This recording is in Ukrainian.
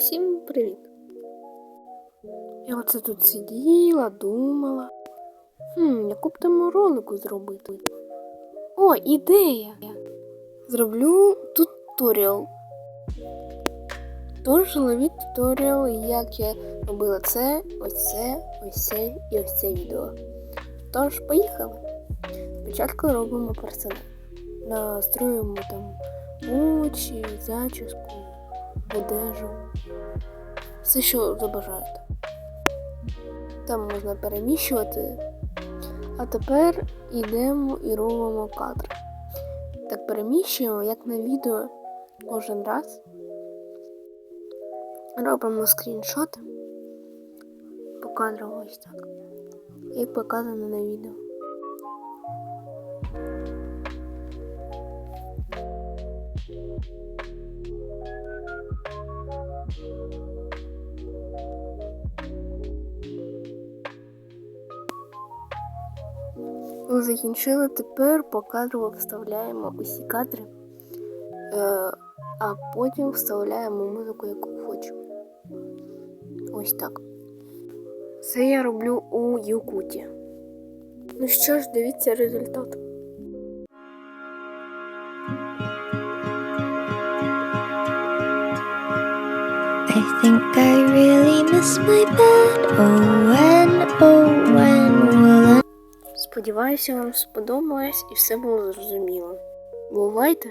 Всім привіт! Я оце тут сиділа, думала. Хм, яку б тому ролику зробити? О, ідея! Зроблю туторіал. Тож ловіть туторіал, як я робила це, ось це, ось це і ось це відео. Тож, поїхали. Спочатку робимо персонаж. Настроюємо там очі, зачіску, одежу. Все, що забажаєте. Там можна переміщувати. А тепер йдемо і робимо кадр. Так переміщуємо, як на відео кожен раз. Робимо скріншот. Покадрово ось так. Як показано на відео. Ми закінчили, тепер покадрово вставляємо усі кадри, е, а потім вставляємо музику, яку хочемо. Ось так. Це я роблю у Юкуті. Ну що ж, дивіться результат. I think I really miss my bed. Oh, when, oh? Сподіваюся, вам сподобалось і все було зрозуміло. Бувайте!